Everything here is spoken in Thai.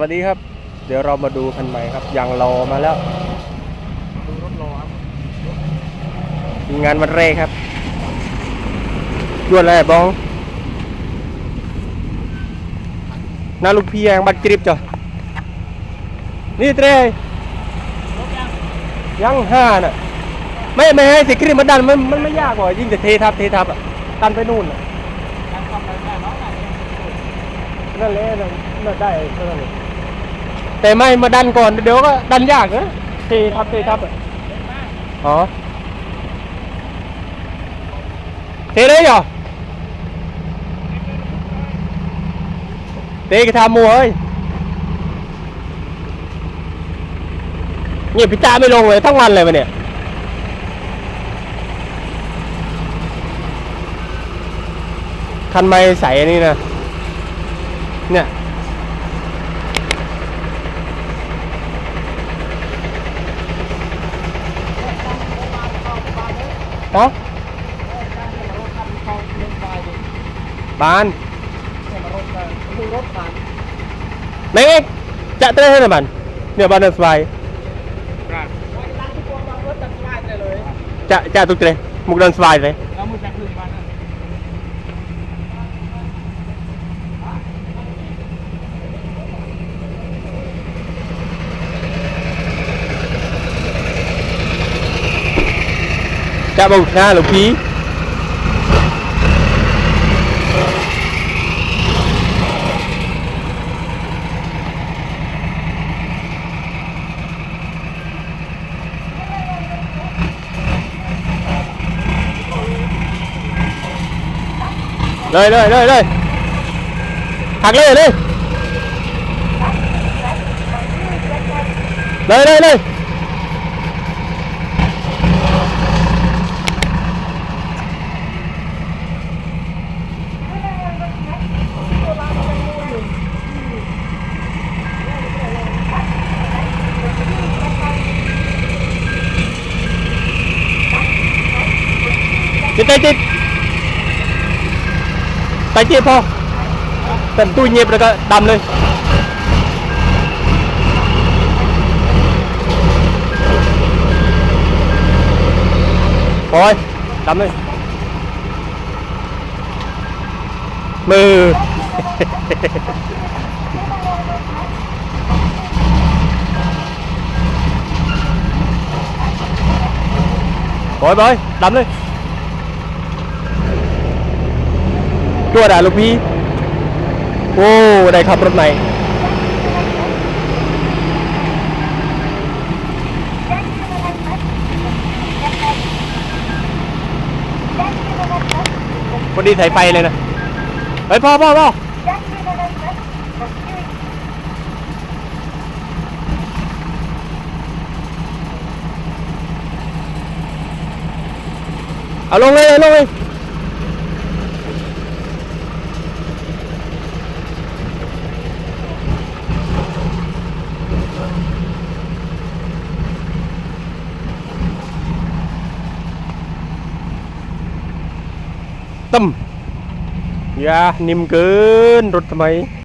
วัสดีครับ เดี๋ยวเรามาดูคันใหม่ครับยางรอมาแล้วดูรถรอครับงานวันแรกครับยวนอะไรบ้องหน้าลูกพี่ยังบัดกริบจ้ะนี่เตรยังห้าน่ะไม่ไม่ให้สิกริบมาดันมันมันไม่ยากกว่ายิ่งแต่เททับเททับอะดันไปนู่นน่ะการทำอะไรได้เนาะนั่นแหละนั่นนั่นได้เท่านั้นเอง แต่ไม่มาดันก่อนเดี๋ยวก็ดันยากนะเททับเททับอะอ๋อเทเลยเหรอเตะกระทำมัวเอ้ยเงียพิจาไม่ลงเลยทั้งวันเลยมันเนี่ยคันไม้ใสอันนี้นะเนี่ย តោះបាននេះចាក់ត្រីហ្នឹងបាននេះបាននៅស្វាយចាក់ចាក់ទុកត្រីមុខដល់ស្វាយទេ จะบุกหน้าหลวงพี่เลยเลยเลยเลยหักเลยเลยเลยเลยเลยจิต ใจจิตไปจิตพอเต็มตู้เงียบแล้วก็ดำเลยปอยดำเลยมือบอยบอยดำเลย ตัวด่าลูกพี่โอ้ได้ขับรถใหม่คนดีสายไฟเลยนะเฮ้ยพ่อพ่อพ่อเอาลงเลยเอาลงเลย ตึมอย่านิ่มเกินรถทำไม